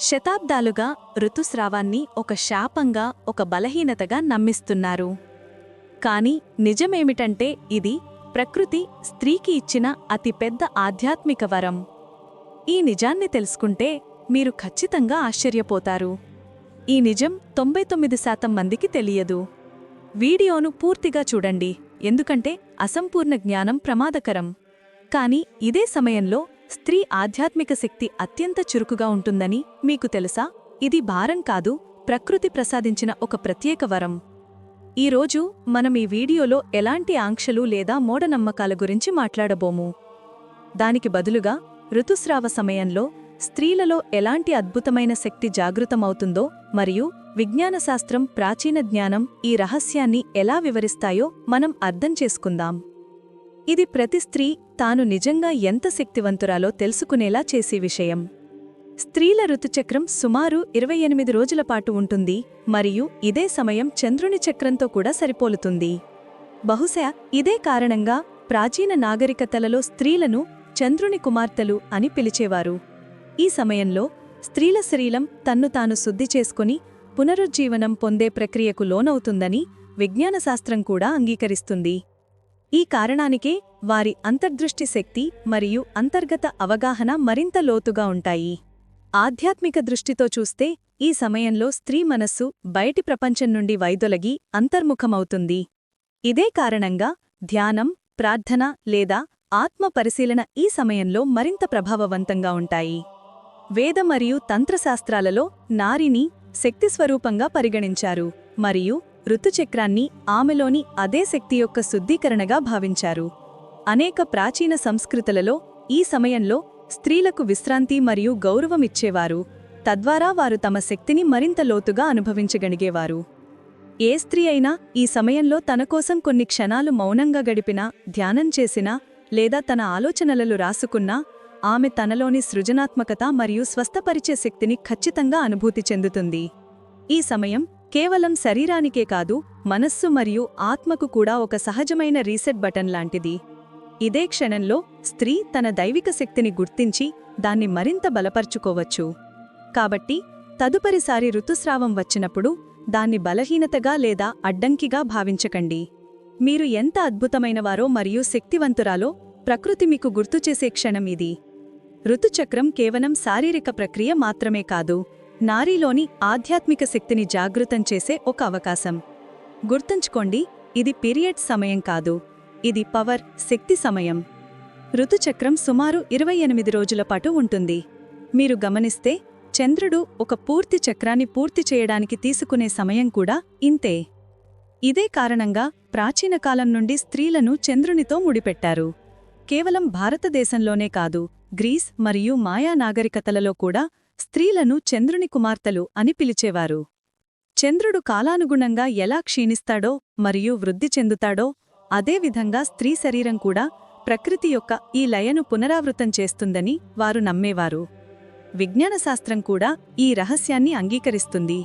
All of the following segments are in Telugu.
శతాబ్దాలుగా ఋతుస్రావాన్ని ఒక శాపంగా ఒక బలహీనతగా నమ్మిస్తున్నారు. కాని నిజమేమిటంటే ఇది ప్రకృతి స్త్రీకి ఇచ్చిన అతిపెద్ద ఆధ్యాత్మిక వరం. ఈ నిజాన్ని తెలుసుకుంటే మీరు ఖచ్చితంగా ఆశ్చర్యపోతారు. ఈ నిజం తొంభై తొమ్మిది శాతం మందికి తెలియదు. వీడియోను పూర్తిగా చూడండి ఎందుకంటే అసంపూర్ణ జ్ఞానం ప్రమాదకరం. కాని ఇదే సమయంలో స్త్రీ ఆధ్యాత్మిక శక్తి అత్యంత చురుకుగా ఉంటుందని మీకు తెలుసా? ఇది భారం కాదు ప్రకృతి ప్రసాదించిన ఒక ప్రత్యేక వరం. ఈరోజు మనం ఈ వీడియోలో ఎలాంటి ఆంక్షలు లేదా మూఢనమ్మకాల గురించి మాట్లాడబోము. దానికి బదులుగా ఋతుస్రావ సమయంలో స్త్రీలలో ఎలాంటి అద్భుతమైన శక్తి జాగృతమవుతుందో మరియు విజ్ఞానశాస్త్రం ప్రాచీన జ్ఞానం ఈ రహస్యాన్ని ఎలా వివరిస్తాయో మనం అర్థం చేసుకుందాం. ఇది ప్రతి స్త్రీ తాను నిజంగా ఎంత శక్తివంతురాలో తెలుసుకునేలా చేసే విషయం. స్త్రీల ఋతుచక్రం సుమారు ఇరవై ఎనిమిది రోజుల పాటు ఉంటుంది మరియు ఇదే సమయం చంద్రుని చక్రంతో కూడా సరిపోలుతుంది. బహుశా ఇదే కారణంగా ప్రాచీన నాగరికతలలో స్త్రీలను చంద్రుని కుమార్తెలు అని పిలిచేవారు. ఈ సమయంలో స్త్రీల శరీరం తన్ను తాను శుద్ధి చేసుకుని పునరుజ్జీవనం పొందే ప్రక్రియకు లోనవుతుందని విజ్ఞానశాస్త్రం కూడా అంగీకరిస్తుంది. ఈ కారణానికే వారి అంతర్దృష్టి శక్తి మరియు అంతర్గత అవగాహన మరింత లోతుగా ఉంటాయి. ఆధ్యాత్మిక దృష్టితో చూస్తే ఈ సమయంలో స్త్రీ మనస్సు బయటి ప్రపంచం నుండి వైదొలగి అంతర్ముఖమవుతుంది. ఇదే కారణంగా ధ్యానం ప్రార్థన లేదా ఆత్మ పరిశీలన ఈ సమయంలో మరింత ప్రభావవంతంగా ఉంటాయి. వేద మరియు తంత్రశాస్త్రాలలో నారిని శక్తిస్వరూపంగా పరిగణించారు మరియు ఋతుచక్రాన్ని ఆమెలోని అదే శక్తి యొక్క శుద్ధీకరణగా భావించారు. అనేక ప్రాచీన సంస్కృతులలో ఈ సమయంలో స్త్రీలకు విశ్రాంతి మరియు గౌరవమిచ్చేవారు తద్వారా వారు తమ శక్తిని మరింత లోతుగా అనుభవించగలిగేవారు. ఏ స్త్రీ అయినా ఈ సమయంలో తన కోసం కొన్ని క్షణాలు మౌనంగా గడిపినా ధ్యానం చేసినా లేదా తన ఆలోచనలలో రాసుకున్నా ఆమె తనలోని సృజనాత్మకత మరియు స్వస్థపరిచే శక్తిని ఖచ్చితంగా అనుభూతి చెందుతుంది. ఈ సమయం కేవలం శరీరానికే కాదు మనస్సు మరియు ఆత్మకు కూడా ఒక సహజమైన రీసెట్ బటన్ లాంటిది. ఇదే క్షణంలో స్త్రీ తన దైవిక శక్తిని గుర్తించి దాన్ని మరింత బలపర్చుకోవచ్చు. కాబట్టి తదుపరిసారి ఋతుస్రావం వచ్చినప్పుడు దాన్ని బలహీనతగా లేదా అడ్డంకిగా భావించకండి. మీరు ఎంత అద్భుతమైనవారో మరియు శక్తివంతురాలో ప్రకృతి మీకు గుర్తుచేసే క్షణం ఇది. ఋతుచక్రం కేవలం శారీరక ప్రక్రియ మాత్రమే కాదు. నారీలోని ఆధ్యాత్మిక శక్తిని జాగృతం చేసే ఒక అవకాశం. గుర్తుంచుకోండి ఇది పీరియడ్ సమయం కాదు. ఇది పవర్ శక్తి సమయం. ఋతుచక్రం సుమారు ఇరవై ఎనిమిది రోజుల పాటు ఉంటుంది. మీరు గమనిస్తే చంద్రుడు ఒక పూర్తి చక్రాన్ని పూర్తి చేయడానికి తీసుకునే సమయం కూడా ఇంతే. ఇదే కారణంగా ప్రాచీన కాలం నుండి స్త్రీలను చంద్రునితో ముడిపెట్టారు. కేవలం భారతదేశంలోనే కాదు గ్రీస్ మరియు మాయా నాగరికతలలో కూడా స్త్రీలను చంద్రుని కుమార్తెలు అని పిలిచేవారు. చంద్రుడు కాలానుగుణంగా ఎలా క్షీణిస్తాడో మరియు వృద్ధి చెందుతాడో అదేవిధంగా స్త్రీ శరీరం కూడా ప్రకృతి యొక్క ఈ లయను పునరావృతం చేస్తుందని వారు నమ్మేవారు. విజ్ఞానశాస్త్రం కూడా ఈ రహస్యాన్ని అంగీకరిస్తుంది.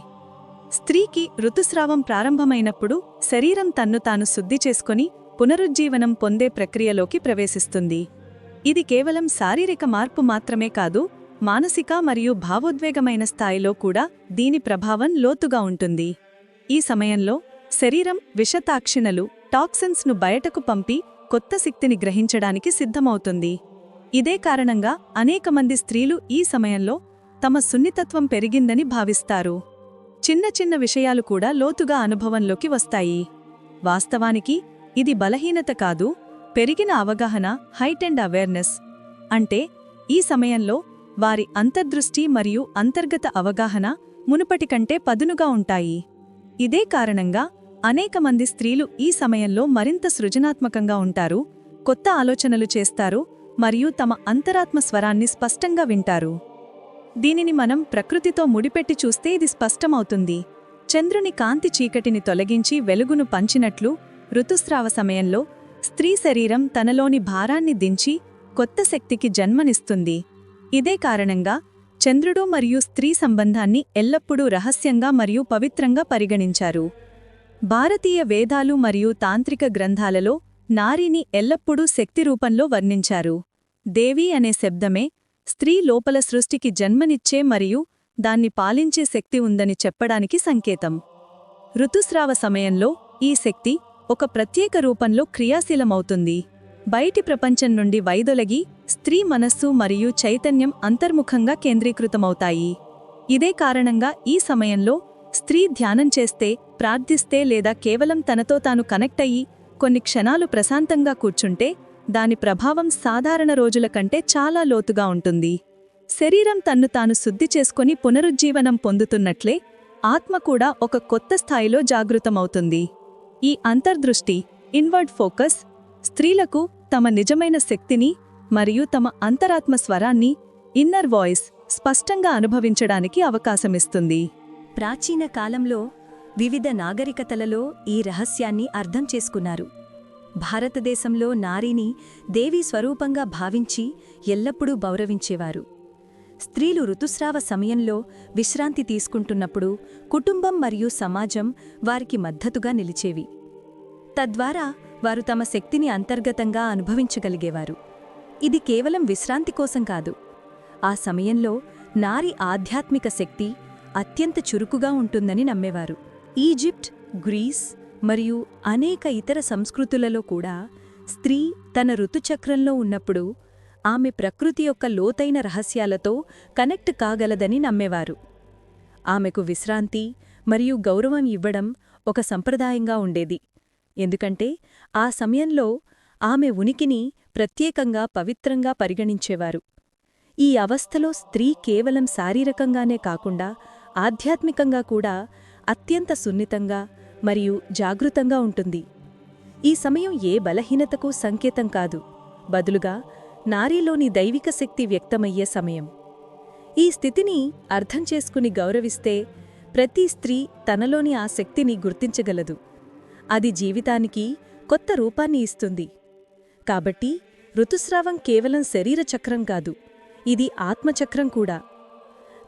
స్త్రీకి ఋతుస్రావం ప్రారంభమైనప్పుడు శరీరం తన్ను తాను శుద్ధి చేసుకొని పునరుజ్జీవనం పొందే ప్రక్రియలోకి ప్రవేశిస్తుంది. ఇది కేవలం శారీరక మార్పు మాత్రమే కాదు మానసిక మరియు భావోద్వేగమైన స్థాయిలో కూడా దీని ప్రభావం లోతుగా ఉంటుంది. ఈ సమయంలో శరీరం విషతాక్షిణలు టాక్సిన్స్ను బయటకు పంపి కొత్త శక్తిని గ్రహించడానికి సిద్ధమవుతుంది. ఇదే కారణంగా అనేక మంది స్త్రీలు ఈ సమయంలో తమ సున్నితత్వం పెరిగిందని భావిస్తారు. చిన్న చిన్న విషయాలు కూడా లోతుగా అనుభవంలోకి వస్తాయి. వాస్తవానికి ఇది బలహీనత కాదు పెరిగిన అవగాహన హైట్ అండ్ అవేర్నెస్ అంటే ఈ సమయంలో వారి అంతర్దృష్టి మరియు అంతర్గత అవగాహన మునుపటి కంటే పదునుగా ఉంటాయి. ఇదే కారణంగా అనేక మంది స్త్రీలు ఈ సమయంలో మరింత సృజనాత్మకంగా ఉంటారు కొత్త ఆలోచనలు చేస్తారు మరియు తమ అంతరాత్మ స్వరాన్ని స్పష్టంగా వింటారు. దీనిని మనం ప్రకృతితో ముడిపెట్టి చూస్తే ఇది స్పష్టమవుతుంది. చంద్రుని కాంతి చీకటిని తొలగించి వెలుగును పంచినట్లు ఋతుస్రావ సమయంలో స్త్రీ శరీరం తనలోని భారాన్ని దించి కొత్త శక్తికి జన్మనిస్తుంది. ఇదే కారణంగా చంద్రుడు మరియు స్త్రీ సంబంధాన్ని ఎల్లప్పుడూ రహస్యంగా మరియు పవిత్రంగా పరిగణించారు. భారతీయ వేదాలు మరియు తాంత్రిక గ్రంథాలలో నారీని ఎల్లప్పుడూ శక్తి రూపంలో వర్ణించారు. దేవి అనే శబ్దమే స్త్రీ లోపల సృష్టికి జన్మనిచ్చే మరియు దాన్ని పాలించే శక్తి ఉందని చెప్పడానికి సంకేతం. ఋతుస్రావ సమయంలో ఈ శక్తి ఒక ప్రత్యేక రూపంలో క్రియాశీలమవుతుంది. బయటి ప్రపంచం నుండి వైదొలగి స్త్రీ మనస్సు మరియు చైతన్యం అంతర్ముఖంగా కేంద్రీకృతమవుతాయి. ఇదే కారణంగా ఈ సమయంలో స్త్రీ ధ్యానం చేస్తే ప్రార్థిస్తే లేదా కేవలం తనతో తాను కనెక్ట్ అయ్యి కొన్ని క్షణాలు ప్రశాంతంగా కూర్చుంటే దాని ప్రభావం సాధారణ రోజుల కంటే చాలా లోతుగా ఉంటుంది. శరీరం తన్ను తాను శుద్ధి చేసుకొని పునరుజ్జీవనం పొందుతున్నట్లే ఆత్మ కూడా ఒక కొత్త స్థాయిలో జాగృతమవుతుంది. ఈ అంతర్దృష్టి ఇన్వర్డ్ ఫోకస్ స్త్రీలకు తమ నిజమైన శక్తిని మరియు తమ అంతరాత్మ స్వరాన్ని ఇన్నర్ వాయిస్ స్పష్టంగా అనుభవించడానికి అవకాశమిస్తుంది. ప్రాచీన కాలంలో వివిధ నాగరికతలలో ఈ రహస్యాన్ని అర్థం చేసుకున్నారు. భారతదేశంలో నారీని దేవీ స్వరూపంగా భావించి ఎల్లప్పుడూ గౌరవించేవారు. స్త్రీలు ఋతుస్రావ సమయంలో విశ్రాంతి తీసుకుంటున్నప్పుడు కుటుంబం మరియు సమాజం వారికి మద్దతుగా నిలిచేవి. తద్వారా వారు తమ శక్తిని అంతర్గతంగా అనుభవించగలిగేవారు. ఇది కేవలం విశ్రాంతి కోసం కాదు. ఆ సమయంలో నారి ఆధ్యాత్మిక శక్తి అత్యంత చురుకుగా ఉంటుందని నమ్మేవారు. ఈజిప్ట్ గ్రీస్ మరియు అనేక ఇతర సంస్కృతులలో కూడా స్త్రీ తన ఋతుచక్రంలో ఉన్నప్పుడు ఆమె ప్రకృతి యొక్క లోతైన రహస్యాలతో కనెక్ట్ కాగలదని నమ్మేవారు. ఆమెకు విశ్రాంతి మరియు గౌరవం ఇవ్వడం ఒక సంప్రదాయంగా ఉండేది. ఎందుకంటే ఆ సమయంలో ఆమె ఉనికిని ప్రత్యేకంగా పవిత్రంగా పరిగణించేవారు. ఈ అవస్థలో స్త్రీ కేవలం శారీరకంగానే కాకుండా ఆధ్యాత్మికంగా కూడా అత్యంత సున్నితంగా మరియు జాగృతంగా ఉంటుంది. ఈ సమయం ఏ బలహీనతకు సంకేతం కాదు. బదులుగా నారీలోని దైవిక శక్తి వ్యక్తమయ్యే సమయం. ఈ స్థితిని అర్థం చేసుకుని గౌరవిస్తే ప్రతి స్త్రీ తనలోని ఆ శక్తిని గుర్తించగలదు. అది జీవితానికి కొత్త రూపాన్ని ఇస్తుంది. కాబట్టి ఋతుస్రావం కేవలం శరీర చక్రం కాదు ఇది ఆత్మచక్రం కూడా.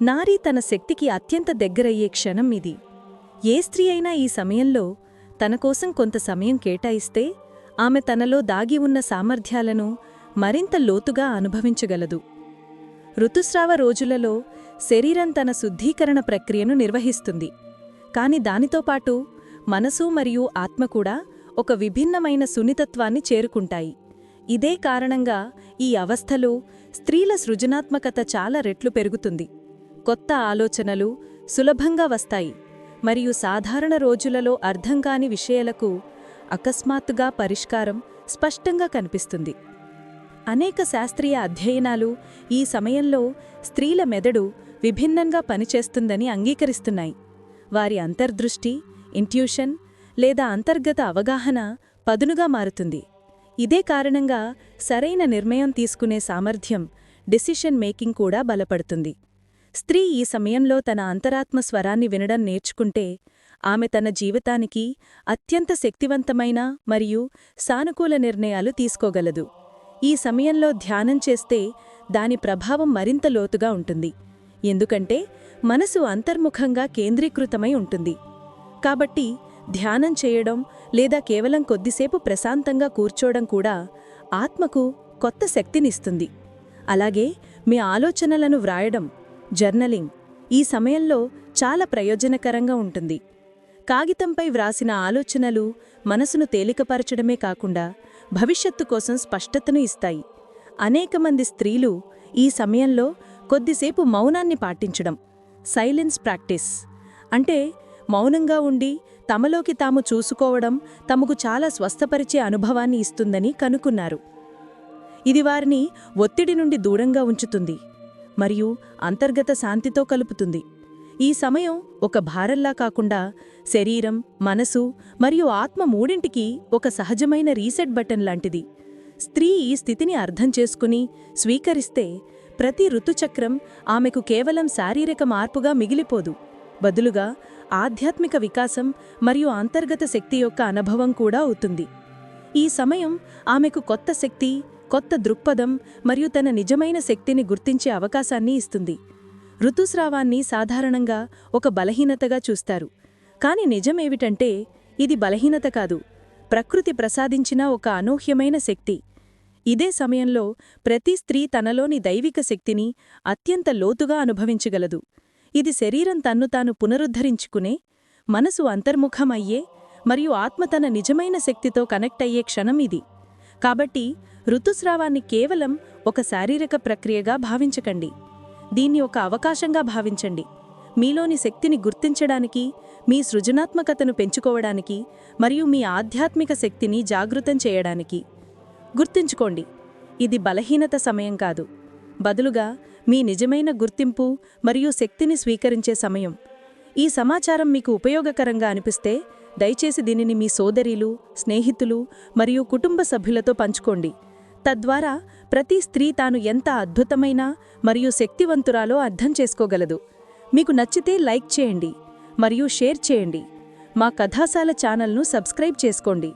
నారీ తన శక్తికి అత్యంత దగ్గరయ్యే క్షణం ఇది. ఏ స్త్రీ అయినా ఈ సమయంలో తన కోసం కొంత సమయం కేటాయిస్తే ఆమె తనలో దాగి ఉన్న సామర్థ్యాలను మరింత లోతుగా అనుభవించగలదు. ఋతుస్రావ రోజులలో శరీరం తన శుద్ధీకరణ ప్రక్రియను నిర్వహిస్తుంది. కాని దానితో పాటు మనసు మరియు ఆత్మ కూడా ఒక విభిన్నమైన సున్నితత్వాన్ని చేరుకుంటాయి. ఇదే కారణంగా ఈ అవస్థలో స్త్రీల సృజనాత్మకత చాలా రెట్లు పెరుగుతుంది. కొత్త ఆలోచనలు సులభంగా వస్తాయి మరియు సాధారణ రోజులలో అర్థంకాని విషయాలకు అకస్మాత్తుగా పరిష్కారం స్పష్టంగా కనిపిస్తుంది. అనేక శాస్త్రీయ అధ్యయనాలు ఈ సమయంలో స్త్రీల మెదడు విభిన్నంగా పనిచేస్తుందని అంగీకరిస్తున్నాయి. వారి అంతర్దృష్టి ఇంట్యూషన్ లేదా అంతర్గత అవగాహన పదునుగా మారుతుంది. ఇదే కారణంగా సరైన నిర్ణయం తీసుకునే సామర్థ్యం డెసిషన్ మేకింగ్ కూడా బలపడుతుంది. స్త్రీ ఈ సమయంలో తన అంతరాత్మ స్వరాన్ని వినడం నేర్చుకుంటే ఆమె తన జీవితానికి అత్యంత శక్తివంతమైన మరియు సానుకూల నిర్ణయాలు తీసుకోగలదు. ఈ సమయంలో ధ్యానం చేస్తే దాని ప్రభావం మరింత లోతుగా ఉంటుంది. ఎందుకంటే మనసు అంతర్ముఖంగా కేంద్రీకృతమై ఉంటుంది. కాబట్టి ధ్యానం చేయడం లేదా కేవలం కొద్దిసేపు ప్రశాంతంగా కూర్చోవడం కూడా ఆత్మకు కొత్త శక్తినిస్తుంది. అలాగే మీ ఆలోచనలను వ్రాయడం జర్నలింగ్ ఈ సమయంలో చాలా ప్రయోజనకరంగా ఉంటుంది. కాగితంపై వ్రాసిన ఆలోచనలు మనసును తేలికపరచడమే కాకుండా భవిష్యత్తు కోసం స్పష్టతను ఇస్తాయి. అనేక మంది స్త్రీలు ఈ సమయంలో కొద్దిసేపు మౌనాన్ని పాటించడం సైలెన్స్ ప్రాక్టీస్ అంటే మౌనంగా ఉండి తమలోకి తాము చూసుకోవడం తమకు చాలా స్వస్థపరిచే అనుభవాన్ని ఇస్తుందని కనుక్కున్నారు. ఇది వారిని ఒత్తిడి నుండి దూరంగా ఉంచుతుంది మరియు అంతర్గత శాంతితో కలుపుతుంది. ఈ సమయం ఒక భారంలా కాకుండా శరీరం మనసు మరియు ఆత్మ మూడింటికి ఒక సహజమైన రీసెట్ బటన్ లాంటిది. స్త్రీ ఈ స్థితిని అర్థం చేసుకుని స్వీకరిస్తే ప్రతి ఋతుచక్రం ఆమెకు కేవలం శారీరక మార్పుగా మిగిలిపోదు. బదులుగా ఆధ్యాత్మిక వికాసం మరియు అంతర్గత శక్తి యొక్క అనుభవం కూడా అవుతుంది. ఈ సమయం ఆమెకు కొత్త శక్తి కొత్త దృక్పథం మరియు తన నిజమైన శక్తిని గుర్తించే అవకాశాన్ని ఇస్తుంది. ఋతుస్రావాన్ని సాధారణంగా ఒక బలహీనతగా చూస్తారు. కాని నిజమేమిటంటే ఇది బలహీనత కాదు. ప్రకృతి ప్రసాదించిన ఒక అనూహ్యమైన శక్తి. ఇదే సమయంలో ప్రతి స్త్రీ తనలోని దైవిక శక్తిని అత్యంత లోతుగా అనుభవించగలదు. ఇది శరీరం తన్ను తాను పునరుద్ధరించుకునే మనసు అంతర్ముఖమయ్యే మరియు ఆత్మ తన నిజమైన శక్తితో కనెక్ట్ అయ్యే క్షణం ఇది. కాబట్టి ఋతుస్రావాన్ని కేవలం ఒక శారీరక ప్రక్రియగా భావించకండి. దీన్ని ఒక అవకాశంగా భావించండి. మీలోని శక్తిని గుర్తించడానికి మీ సృజనాత్మకతను పెంచుకోవడానికి మరియు మీ ఆధ్యాత్మిక శక్తిని జాగృతం చేయడానికి. గుర్తుంచుకోండి ఇది బలహీనత సమయం కాదు. బదులుగా మీ నిజమైన గుర్తింపు మరియు శక్తిని స్వీకరించే సమయం. ఈ సమాచారం మీకు ఉపయోగకరంగా అనిపిస్తే దయచేసి దీనిని మీ సోదరీలు స్నేహితులు మరియు కుటుంబ సభ్యులతో పంచుకోండి. తద్వారా ప్రతి స్త్రీ తాను ఎంత అద్భుతమైన మరియు శక్తివంతురాలో అర్థం చేసుకోగలదు. మీకు నచ్చితే లైక్ చేయండి మరియు షేర్ చేయండి. మా కథాశాల ఛానల్ను సబ్స్క్రైబ్ చేసుకోండి.